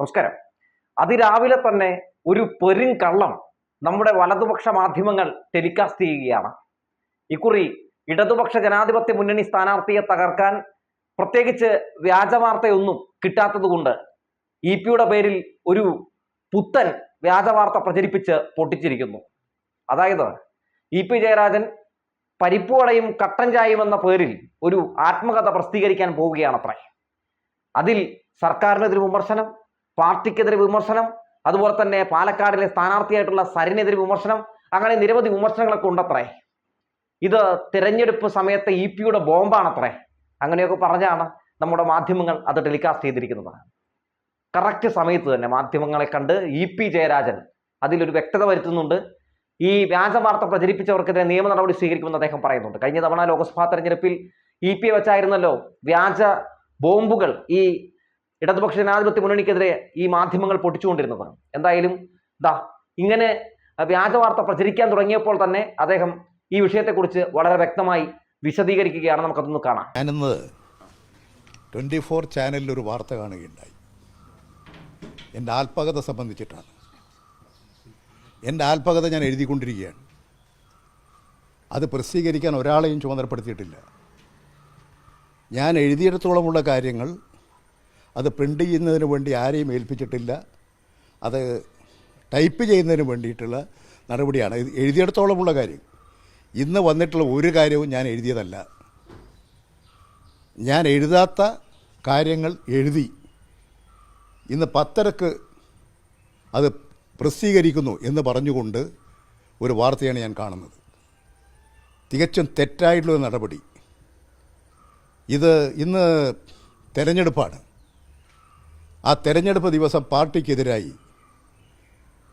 നമസ്കാരം. അതിരാവിലെ തന്നെ ഒരു പെരും കള്ളം നമ്മുടെ വലതുപക്ഷ മാധ്യമങ്ങൾ ടെലികാസ്റ്റ് ചെയ്യുകയാണ്. ഇക്കുറി ഇടതുപക്ഷ ജനാധിപത്യ മുന്നണി സ്ഥാനാർത്ഥിയെ തകർക്കാൻ പ്രത്യേകിച്ച് വ്യാജവാർത്തയൊന്നും കിട്ടാത്തതുകൊണ്ട് ഇ പിയുടെ പേരിൽ ഒരു പുത്തൻ വ്യാജവാർത്ത പ്രചരിപ്പിച്ച് പൊട്ടിച്ചിരിക്കുന്നു. അതായത് ഇ പി ജയരാജൻ പരിപ്പുവടയും കട്ടൻ ചായയും എന്ന പേരിൽ ഒരു ആത്മകഥ പ്രസിദ്ധീകരിക്കാൻ പോവുകയാണത്രേ. അതിൽ സർക്കാരിനെതിരെ വിമർശനം പാർട്ടിക്കെതിരെ വിമർശനം അതുപോലെ തന്നെ പാലക്കാടിലെ സ്ഥാനാർത്ഥിയായിട്ടുള്ള സരിനെതിരെ വിമർശനം അങ്ങനെ നിരവധി വിമർശനങ്ങളൊക്കെ ഉണ്ടത്രേ. ഇത് തിരഞ്ഞെടുപ്പ് സമയത്തെ ഇ പിയുടെ ബോംബാണത്രേ. അങ്ങനെയൊക്കെ പറഞ്ഞാണ് നമ്മുടെ മാധ്യമങ്ങൾ അത് ടെലികാസ്റ്റ് ചെയ്തിരിക്കുന്നത്. കറക്റ്റ് സമയത്ത് തന്നെ മാധ്യമങ്ങളെ കണ്ട് ഇ പി ജയരാജൻ അതിലൊരു വ്യക്തത വരുത്തുന്നുണ്ട്. ഈ വ്യാജ വാർത്ത പ്രചരിപ്പിച്ചവർക്കെതിരെ നിയമ നടപടി സ്വീകരിക്കുമെന്ന് അദ്ദേഹം പറയുന്നുണ്ട്. കഴിഞ്ഞ തവണ ലോക്സഭാ തെരഞ്ഞെടുപ്പിൽ ഇ പി വെച്ചായിരുന്നല്ലോ വ്യാജ ബോംബുകൾ ഈ ഇടതുപക്ഷ ജനാധിപത്യ മുന്നണിക്കെതിരെ ഈ മാധ്യമങ്ങൾ പൊട്ടിച്ചുകൊണ്ടിരുന്നത് എന്തായാലും ദാ ഇങ്ങനെ വ്യാജ വാർത്ത പ്രചരിക്കാൻ തുടങ്ങിയപ്പോൾ തന്നെ അദ്ദേഹം ഈ വിഷയത്തെക്കുറിച്ച് വളരെ വ്യക്തമായി വിശദീകരിക്കുകയാണ് നമുക്കതൊന്ന് കാണാം. ഞാനിന്ന് ട്വന്റി ഫോർ ചാനലിൽ ഒരു വാർത്ത കാണുകയുണ്ടായി. എന്റെ ആത്മകഥ സംബന്ധിച്ചിട്ടാണ്. എന്റെ ആത്മകഥ ഞാൻ എഴുതിക്കൊണ്ടിരിക്കുകയാണ്. അത് പ്രസിദ്ധീകരിക്കാൻ ഒരാളെയും ചുമതലപ്പെടുത്തിയിട്ടില്ല. ഞാൻ എഴുതിയിടത്തോളമുള്ള കാര്യങ്ങൾ അത് പ്രിന്റ് ചെയ്യുന്നതിന് വേണ്ടി ആരെയും ഏൽപ്പിച്ചിട്ടില്ല. അത് ടൈപ്പ് ചെയ്യുന്നതിന് വേണ്ടിയിട്ടുള്ള നടപടിയാണ്. ഇത് എഴുതിയിടത്തോളമുള്ള കാര്യം. ഇന്ന് വന്നിട്ടുള്ള ഒരു കാര്യവും ഞാൻ എഴുതിയതല്ല. ഞാൻ എഴുതാത്ത കാര്യങ്ങൾ എഴുതി. ഇന്ന് പത്തരക്ക് അത് പ്രസിദ്ധീകരിക്കുന്നു എന്ന് പറഞ്ഞുകൊണ്ട് ഒരു വാർത്തയാണ് ഞാൻ കാണുന്നത്. തികച്ചും തെറ്റായിട്ടുള്ള നടപടി. ഇത് ഇന്ന് തെരഞ്ഞെടുപ്പാണ്. ആ തെരഞ്ഞെടുപ്പ് ദിവസം പാർട്ടിക്കെതിരായി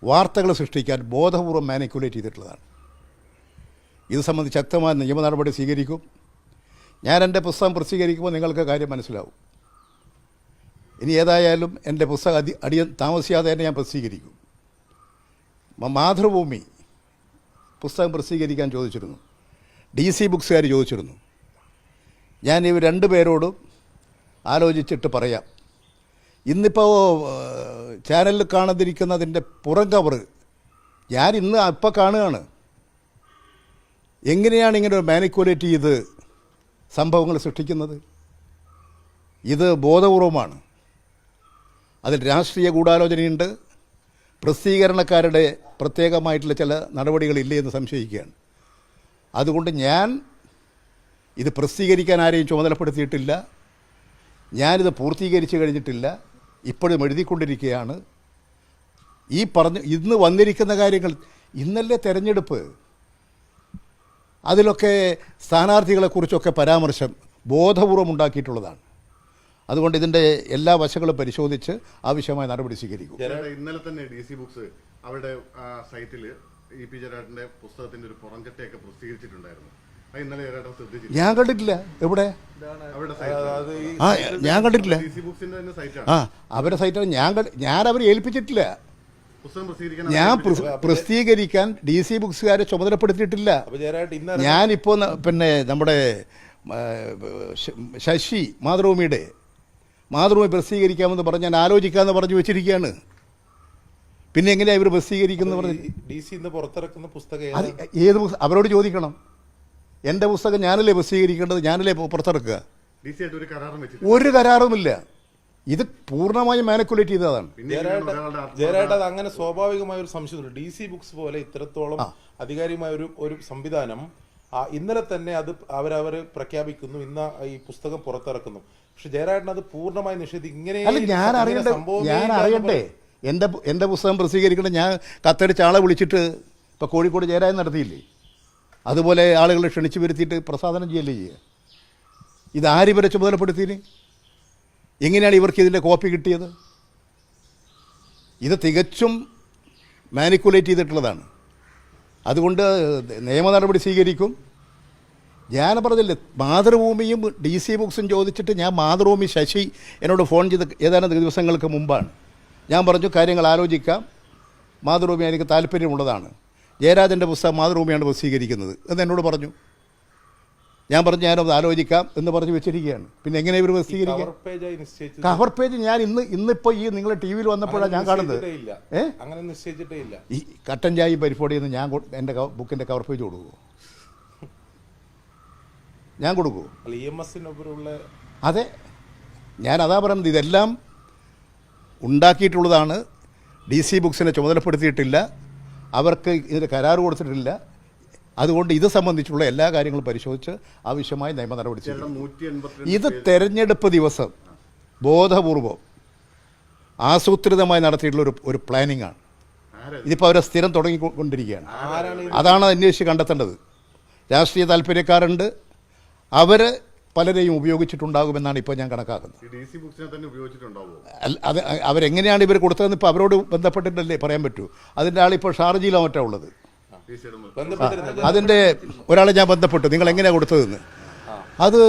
വാർത്തകൾ സൃഷ്ടിക്കാൻ ബോധപൂർവം മാനിക്കുലേറ്റ് ചെയ്തിട്ടുള്ളതാണ്. ഇത് സംബന്ധിച്ച് ശക്തമായ നിയമ നടപടി സ്വീകരിക്കും. ഞാൻ എന്റെ പുസ്തകം പ്രസിദ്ധീകരിക്കുമ്പോൾ നിങ്ങൾക്ക് കാര്യം മനസ്സിലാവും. ഇനി ഏതായാലും എന്റെ പുസ്തകം അതി അടിയ താമസിയാതെ തന്നെ ഞാൻ പ്രസിദ്ധീകരിക്കും. മാതൃഭൂമി പുസ്തകം പ്രസിദ്ധീകരിക്കാൻ ചോദിച്ചിരുന്നു. ഡി സി ബുക്സുകാർ ചോദിച്ചിരുന്നു. ഞാൻ ഇവർ രണ്ട് പേരോടും ആലോചിച്ചിട്ട് പറയാം. ഇന്നിപ്പോൾ ചാനലിൽ കാണാതിരിക്കുന്നതിന്റെ പുറം കവറ് ഞാൻ ഇന്ന് അപ്പം കാണുകയാണ്. എങ്ങനെയാണ് ഇങ്ങനെ ഒരു മാനിക്കുലേറ്റ് ചെയ്ത് സംഭവങ്ങൾ സൃഷ്ടിക്കുന്നത്? ഇത് ബോധപൂർവമാണ്. അതിൽ രാഷ്ട്രീയ ഗൂഢാലോചനയുണ്ട്. പ്രസിദ്ധീകരണക്കാരുടെ പ്രത്യേകമായിട്ടുള്ള ചില നടപടികളില്ലേ എന്ന് സംശയിക്കുകയാണ്. അതുകൊണ്ട് ഞാൻ ഇത് പ്രസിദ്ധീകരിക്കാൻ ആരെയും ചുമതലപ്പെടുത്തിയിട്ടില്ല. ഞാനിത് പൂർത്തീകരിച്ച് കഴിഞ്ഞിട്ടില്ല. ഇപ്പോഴും എഴുതിക്കൊണ്ടിരിക്കുകയാണ്. ഈ പറഞ്ഞു ഇന്ന് വന്നിരിക്കുന്ന കാര്യങ്ങൾ ഇന്നല്ലേ തെരഞ്ഞെടുപ്പ്. അതിലൊക്കെ സ്ഥാനാർത്ഥികളെക്കുറിച്ചൊക്കെ പരാമർശം ബോധപൂർവം ഉണ്ടാക്കിയിട്ടുള്ളതാണ്. അതുകൊണ്ട് ഇതിന്റെ എല്ലാ വശങ്ങളും പരിശോധിച്ച് ആവശ്യമായ നടപടി സ്വീകരിക്കും. ഇന്നലെ തന്നെ ഡി സി ബുക്സ് അവരുടെ സൈറ്റിൽ ഇ പി ജയരാജന്റെ പുസ്തകത്തിന്റെ ഒരു പുറംചട്ടയൊക്കെ പ്രസിദ്ധീകരിച്ചിട്ടുണ്ടായിരുന്നു. ഞാൻ കണ്ടിട്ടില്ല. എവിടെ? ആ ഞാൻ കണ്ടിട്ടില്ല. ഡി ബുക്സിന്റെ തന്നെ സൈറ്റാണ് ആ അവരുടെ സൈറ്റാണ് ഞാൻ കണ്ട് ഞാൻ അവരെ ഏൽപ്പിച്ചിട്ടില്ല. ഞാൻ പ്ര- പ്രസിദ്ധീകരിക്കാൻ ഡി സി ബുക്സുകാരെ ചുമതലപ്പെടുത്തിയിട്ടില്ല. ഞാനിപ്പോൾ പിന്നെ നമ്മുടെ ശശി മാതൃഭൂമിയുടെ മാതൃഭൂമി പ്രസിദ്ധീകരിക്കാമെന്ന് പറഞ്ഞ് ഞാൻ ആലോചിക്കാമെന്ന് പറഞ്ഞു വെച്ചിരിക്കുകയാണ്. പിന്നെ എങ്ങനെയാണ് ഇവർ പ്രസിദ്ധീകരിക്കുന്നത് പറഞ്ഞ് ഡി സി പുറത്തിറക്കുന്ന പുസ്തകം ഏത് അവരോട് ചോദിക്കണം. എന്റെ പുസ്തകം ഞാനല്ലേ പ്രസിദ്ധീകരിക്കേണ്ടത്? ഞാനല്ലേ പുറത്തിറക്കുക? ഒരു കരാറും വെച്ചിട്ട് ഒരു കരാറുമില്ല. ഇത് പൂർണമായും മാനിക്കുലേറ്റ് ചെയ്തതാണ്. ജയരാട്ട് ജയരായിട്ട് അത് അങ്ങനെ സ്വാഭാവികമായ ഒരു സംശയമുണ്ട്. ഡി സി ബുക്സ് പോലെ ഇത്രത്തോളം അധികാരികമായ ഒരു ഒരു സംവിധാനം ഇന്നലെ തന്നെ അത് അവരവർ പ്രഖ്യാപിക്കുന്നു. ഇന്ന് ഈ പുസ്തകം പുറത്തിറക്കുന്നു. പക്ഷെ ജയരാട്ടൻ അത് പൂർണമായി നിഷേധിക്കും ഇങ്ങനെ ഞാൻ അറിയേണ്ട സംഭവം ഞാൻ അറിയട്ടെ എന്റെ എന്റെ എന്റെ പുസ്തകം പ്രസിദ്ധീകരിക്കണം ഞാൻ കത്തടിച്ച ആളെ വിളിച്ചിട്ട് ഇപ്പോൾ കോഴിക്കോട് ജയരാജൻ നടത്തിയില്ലേ? അതുപോലെ ആളുകളെ ക്ഷണിച്ചു വരുത്തിയിട്ട് പ്രസാദനം ചെയ്യല്ലേ ചെയ്യുക ഇത് ഇവരെ ചുമതലപ്പെടുത്തിന് എങ്ങനെയാണ് ഇവർക്ക് ഇതിന്റെ കോപ്പി കിട്ടിയത്? ഇത് തികച്ചും മാനിക്കുലേറ്റ് ചെയ്തിട്ടുള്ളതാണ്. അതുകൊണ്ട് നിയമ നടപടി സ്വീകരിക്കും. ഞാൻ പറഞ്ഞില്ലേ മാതൃഭൂമിയും ഡി സി ബുക്സും ചോദിച്ചിട്ട് ഞാൻ മാതൃഭൂമി ശശി എന്നോട് ഫോൺ ചെയ്ത് ഏതാനും ദിവസങ്ങൾക്ക് മുമ്പാണ്. ഞാൻ പറഞ്ഞു കാര്യങ്ങൾ ആലോചിക്കാം. മാതൃഭൂമി എനിക്ക് താല്പര്യമുള്ളതാണ്. ജയരാജന്റെ പുസ്തകം മാതൃഭൂമിയാണ് പ്രസിദ്ധീകരിക്കുന്നത്. എന്ന് എന്നോട് പറഞ്ഞു. ഞാൻ പറഞ്ഞു ഞാനത് ആലോചിക്കാം എന്ന് പറഞ്ഞ് വെച്ചിരിക്കുകയാണ്. പിന്നെ എങ്ങനെ ഇവർ പ്രസിദ്ധീകരിക്കുക? കവർ പേജ് ഞാൻ ഇന്ന് ഇന്നിപ്പോൾ ഈ നിങ്ങൾ ടി വിയിൽ വന്നപ്പോഴാണ് ഞാൻ കാണുന്നത്. അങ്ങനെ നിശ്ചയിച്ചിട്ടേ ഇല്ല. ഈ കട്ടൻ ചായയും പരിപ്പോടിയെന്ന് ഞാൻ എന്റെ ബുക്കിന്റെ കവർ പേജ് കൊടുക്കുമോ ഞാൻ കൊടുക്കുമോ അതെ. ഞാൻ അതാ പറയുന്നത് ഇതെല്ലാം ഉണ്ടാക്കിയിട്ടുള്ളതാണ്. ഡി സി ബുക്സിനെ ചുമതലപ്പെടുത്തിയിട്ടില്ല. അവർക്ക് ഇതിന് കരാർ കൊടുത്തിട്ടില്ല. അതുകൊണ്ട് ഇത് സംബന്ധിച്ചുള്ള എല്ലാ കാര്യങ്ങളും പരിശോധിച്ച് ആവശ്യമായ നിയമ നടപടി ഇത് തെരഞ്ഞെടുപ്പ് ദിവസം ബോധപൂർവം ആസൂത്രിതമായി നടത്തിയിട്ടുള്ള ഒരു ഒരു പ്ലാനിംഗ് ആണ്. ഇതിപ്പോൾ അവരെ സ്ഥിരം തുടങ്ങിക്കൊണ്ടിരിക്കുകയാണ്. അതാണ് അന്വേഷിച്ച് കണ്ടെത്തേണ്ടത്. രാഷ്ട്രീയ താല്പര്യക്കാരുണ്ട്. അവർ പലരെയും ഉപയോഗിച്ചിട്ടുണ്ടാകുമെന്നാണ് ഇപ്പോൾ ഞാൻ കണക്കാക്കുന്നത്. അത് അവരെങ്ങനെയാണ് ഇവർ കൊടുത്തതെന്ന് ഇപ്പോൾ അവരോട് ബന്ധപ്പെട്ടിട്ടല്ലേ പറയാൻ പറ്റൂ. അതിന്റെ ആളിപ്പോൾ ഷാർജയിലോ മറ്റോ ഉള്ളത്. അതിന്റെ ഒരാളെ ഞാൻ ബന്ധപ്പെട്ടു. നിങ്ങൾ എങ്ങനെയാണ് കൊടുത്തതെന്ന്? അത്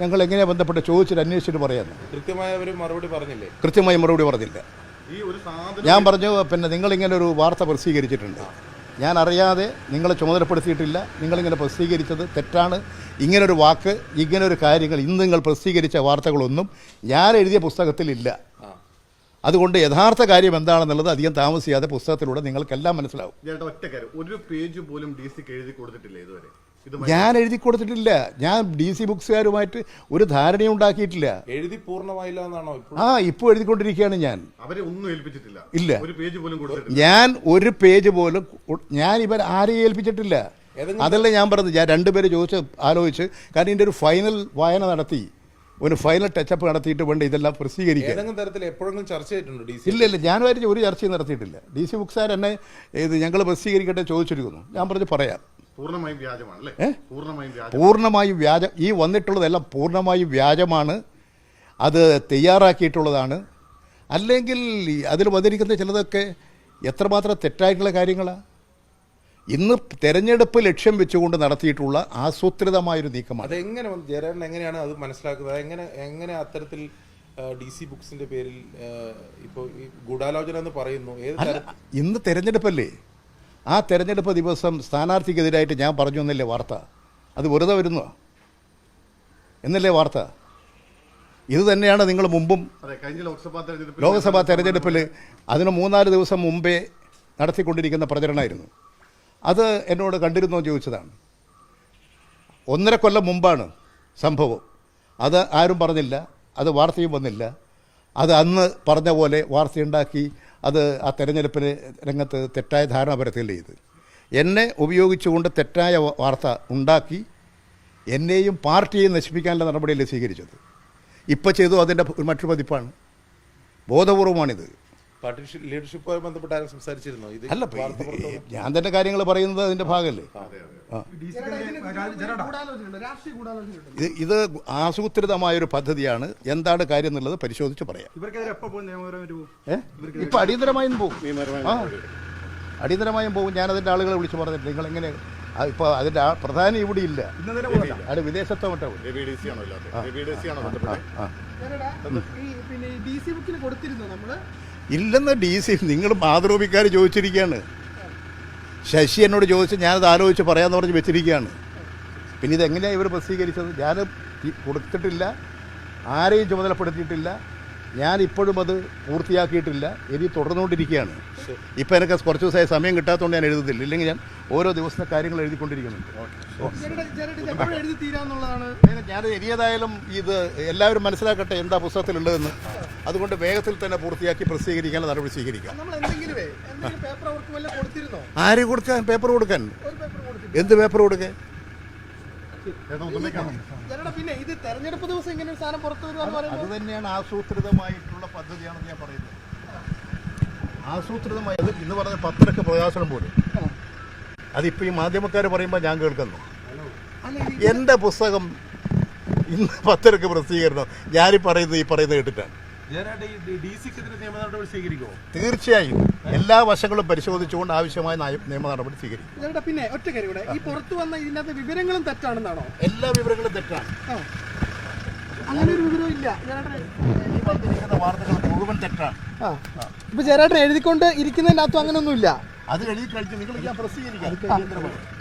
ഞങ്ങൾ എങ്ങനെയാണ് ബന്ധപ്പെട്ട് ചോദിച്ചിട്ട് അന്വേഷിച്ചിട്ട് പറയാമെന്ന്. കൃത്യമായ അവർ മറുപടി പറഞ്ഞില്ലേ? കൃത്യമായി മറുപടി പറഞ്ഞില്ല. ഈ ഒരു സാധനം ഞാൻ പറഞ്ഞു പിന്നെ നിങ്ങളിങ്ങനെ ഒരു വാർത്ത പ്രസിദ്ധീകരിച്ചിട്ടുണ്ട്. ഞാൻ അറിയാതെ നിങ്ങളെ ചുമതലപ്പെടുത്തിയിട്ടില്ല. നിങ്ങളിങ്ങനെ പ്രസിദ്ധീകരിച്ചത് തെറ്റാണ്. ഇങ്ങനൊരു വാക്ക് ഇങ്ങനൊരു കാര്യങ്ങൾ ഇന്ന് നിങ്ങൾ പ്രസിദ്ധീകരിച്ച വാർത്തകളൊന്നും ഞാൻ എഴുതിയ പുസ്തകത്തിലില്ല അതുകൊണ്ട് യഥാർത്ഥ കാര്യം എന്താണെന്നുള്ളത് അധികം താമസിയാതെ പുസ്തകത്തിലൂടെ നിങ്ങൾക്കെല്ലാം മനസ്സിലാവും. ചേട്ടാ ഒറ്റ കാര്യം. ഒരു പേജ് പോലും ഡി സിക്ക് എഴുതി കൊടുത്തിട്ടില്ല ഇതുവരെ. ഇത് ഞാൻ എഴുതി കൊടുത്തിട്ടില്ല. ഞാൻ ഡി സി ബുക്സുകാരുമായിട്ട് ഒരു ധാരണയും ഉണ്ടാക്കിയിട്ടില്ല. എഴുതി പൂർണമായില്ല എന്നാണോ ആ ഇപ്പോൾ എഴുതിക്കൊണ്ടിരിക്കുകയാണ് ഞാൻ. അവരെ ഒന്നും ഏൽപ്പിച്ചിട്ടില്ല. ഇല്ല. ഒരു പേജ് പോലും കൊടുത്തിട്ടില്ല. ഞാൻ ഒരു പേജ് പോലും ഞാൻ ഇവർ ആരെയും ഏൽപ്പിച്ചിട്ടില്ല. അതല്ല ഞാൻ പറഞ്ഞത്. ഞാൻ രണ്ടുപേരെ ചോദിച്ച് ആലോചിച്ച് കാരണം ഇതിന്റെ ഒരു ഫൈനൽ വായന നടത്തി. ഒരു ഫൈനൽ ടച്ചപ്പ് നടത്തിയിട്ട് വേണ്ട ഇതെല്ലാം പ്രസിദ്ധീകരിക്കാൻ. എപ്പോഴെങ്കിലും ചർച്ച ചെയ്തിട്ടുണ്ട് ഡി സി? ഇല്ല ഇല്ല. ഞാൻ വരച്ച് ഒരു ചർച്ചയും നടത്തിയിട്ടില്ല. ഡി സി ബുക്സാർ എന്നെ ഇത് ഞങ്ങൾ പ്രസിദ്ധീകരിക്കട്ടെ ചോദിച്ചിരിക്കുന്നു. ഞാൻ പറഞ്ഞു പറയാം. പൂർണമായും വ്യാജമാണ് അല്ലേ? പൂർണമായും വ്യാജം. ഈ വന്നിട്ടുള്ളതെല്ലാം പൂർണമായും വ്യാജമാണ്. അത് തയ്യാറാക്കിയിട്ടുള്ളതാണ്. അല്ലെങ്കിൽ അതിൽ വന്നിരിക്കുന്ന ചിലതൊക്കെ എത്രമാത്രം തെറ്റായിട്ടുള്ള കാര്യങ്ങളാണ് ഇന്ന് തെരഞ്ഞെടുപ്പ് ലക്ഷ്യം വെച്ചുകൊണ്ട് നടത്തിയിട്ടുള്ള ആസൂത്രിതമായൊരു നീക്കമാണ്. അതെങ്ങനെ വന്ന്? ജയരാജൻ എങ്ങനെയാണ് അത് മനസ്സിലാക്കുന്നത്? എങ്ങനെ എങ്ങനെ അത്തരത്തിൽ ഡി സി ബുക്സിന്റെ പേരിൽ ഇപ്പോൾ ഈ ഗൂഢാലോചന എന്ന് പറയുന്നു? ഇന്ന് തെരഞ്ഞെടുപ്പല്ലേ? ആ തെരഞ്ഞെടുപ്പ് ദിവസം സ്ഥാനാർത്ഥിക്കെതിരായിട്ട് ഞാൻ പറഞ്ഞു എന്നല്ലേ വാർത്ത? അത് വെറുതെ വരുന്നോ? എന്നല്ലേ വാർത്ത? ഇത് തന്നെയാണ് നിങ്ങൾ മുമ്പും ലോക്സഭാ തെരഞ്ഞെടുപ്പിൽ അതിന് മൂന്നാൽ ദിവസം മുമ്പേ നടത്തിക്കൊണ്ടിരിക്കുന്ന പ്രചരണമായിരുന്നു. അത് എന്നോട് കണ്ടിരുന്നോ ചോദിച്ചതാണ്. ഒന്നര കൊല്ലം മുമ്പാണ് സംഭവം. അത് ആരും പറഞ്ഞില്ല അത് വാർത്തയും വന്നില്ല. അത് അന്ന് പറഞ്ഞ പോലെ വാർത്തയുണ്ടാക്കി അത് ആ തെരഞ്ഞെടുപ്പിന് രംഗത്ത് തെറ്റായ ധാരണ പരത്തുകയല്ലേ ചെയ്ത്. എന്നെ ഉപയോഗിച്ചുകൊണ്ട് തെറ്റായ വാർത്ത ഉണ്ടാക്കി എന്നെയും പാർട്ടിയെയും നശിപ്പിക്കാനുള്ള നടപടിയല്ലേ സ്വീകരിച്ചത്? ഇപ്പോൾ ചെയ്തു അതിന്റെ മറ്റൊരു പതിപ്പാണ്. ബോധപൂർവമാണിത്. പാർട്ടി ലീഡർഷിപ്പുമായി ബന്ധപ്പെട്ട് ആരും സംസാരിച്ചിരുന്നോ? ഇത് അല്ല ഇപ്പൊ ഇത് ഞാൻ തന്നെ കാര്യങ്ങൾ പറയുന്നത് അതിന്റെ ഭാഗമല്ലേ അതെ അതെ. ഇത് ഇത് ആസൂത്രിതമായൊരു പദ്ധതിയാണ്. എന്താണ് കാര്യം എന്നുള്ളത് പരിശോധിച്ച് പറയാം. ഇപ്പൊ അടിയന്തരമായും പോകും? നിയമപരമായിട്ട് പോകും? ഏ? ഇപ്പം അടിയന്തരമായും പോകും. ആ. അടിയന്തരമായും പോകും. ഞാനതിന്റെ ആളുകളെ വിളിച്ചു പറഞ്ഞിട്ട് നിങ്ങൾ എങ്ങനെ ഇപ്പൊ അതിന്റെ ആ പ്രധാനം ഇവിടെ ഇല്ല. അത് വിദേശത്തോ മറ്റോ എ ബി ആണോ ഇല്ലാത്തത് സി ആണോ ബന്ധപ്പെട്ടത്? ആ ഈ പിന്നെ ഡി സി ബുക്കിന് കൊടുത്തിരുന്നു നമ്മൾ? ഇല്ലെന്ന് ഡി സി നിങ്ങൾ മാതൃഭൂമിക്കാർ ചോദിച്ചിരിക്കുകയാണ്. ശശി എന്നോട് ചോദിച്ച് ഞാനത് ആലോചിച്ച് പറയാമെന്ന് പറഞ്ഞ് വെച്ചിരിക്കുകയാണ്. പിന്നെ ഇതെങ്ങനെയാണ് ഇവർ പ്രസിദ്ധീകരിച്ചത്? ഞാൻ കൊടുത്തിട്ടില്ല ആരെയും ചുമതലപ്പെടുത്തിയിട്ടില്ല ഞാൻ ഇപ്പോഴും അത് പൂർത്തിയാക്കിയിട്ടില്ല ഇനി തുടർന്നുകൊണ്ടിരിക്കുകയാണ്. ഇപ്പം എനിക്ക് കുറച്ച് ദിവസമായി സമയം കിട്ടാത്തതുകൊണ്ട് ഞാൻ എഴുതുന്നില്ല ഇല്ലെങ്കിൽ ഞാൻ ഓരോ ദിവസത്തെ കാര്യങ്ങൾ എഴുതിക്കൊണ്ടിരിക്കുന്നുണ്ട്. ഞാനത് ഇനിയതായാലും ഇത് എല്ലാവരും മനസ്സിലാക്കട്ടെ എന്താ പുസ്തകത്തിലുള്ളതെന്ന്. അതുകൊണ്ട് വേഗത്തിൽ തന്നെ പൂർത്തിയാക്കി പ്രസിദ്ധീകരിക്കാനുള്ള നടപടി സ്വീകരിക്കാം ആര് കൊടുക്കാൻ? പേപ്പർ കൊടുക്കാൻ. ഒരു പേപ്പർ കൊടുത്തില്ല എന്ത് പേപ്പർ കൊടുക്കാൻ? പിന്നെ ഇത് തെരഞ്ഞെടുപ്പ് ദിവസം ഇങ്ങനെ ഒരു സാധനം പുറത്തു അത് പറയുന്നത് തന്നെയാണ് ആസൂത്രിതമായിട്ടുള്ള പദ്ധതിയാണെന്ന് ഞാൻ പറയുന്നത്. ആസൂത്രിതമായത് ഇന്ന് പറഞ്ഞ പത്രക്ക് പ്രകാശനം പോലും. അതിപ്പോൾ ഈ മാധ്യമക്കാർ പറയുമ്പോൾ ഞാൻ കേൾക്കുന്നു. എന്റെ എന്റെ പുസ്തകം ഇന്ന് പത്രക്ക് പ്രസിദ്ധീകരണം. ഞാനീ പറയുന്നത് ഈ പറയുന്നത് കേട്ടിട്ടാണ്. തീർച്ചയായും. എല്ലാ വശങ്ങളും പരിശോധിച്ചുകൊണ്ട് ആവശ്യമായ നയ- നിയമ നടപടി സ്വീകരിക്കും പിന്നെ ഒറ്റ കാര്യം കൂടെ. ഈ പുറത്തു വന്ന ഇതിനകത്ത് വിവരങ്ങളും തെറ്റാണെന്നാണോ? എല്ലാ വിവരങ്ങളും തെറ്റാണ്. അങ്ങനെ ഒരു വിവരവും ഇല്ല. വാർത്തകൾ മുഴുവൻ തെറ്റാണ്. ഇപ്പൊ ജയരാട്ടൻ എഴുതിക്കൊണ്ട് ഇരിക്കുന്നതിനകത്തും അങ്ങനെയൊന്നുമില്ല. അത് എഴുതി കഴിച്ച് നിങ്ങൾ ഞാൻ പ്രസിദ്ധീകരിക്കാം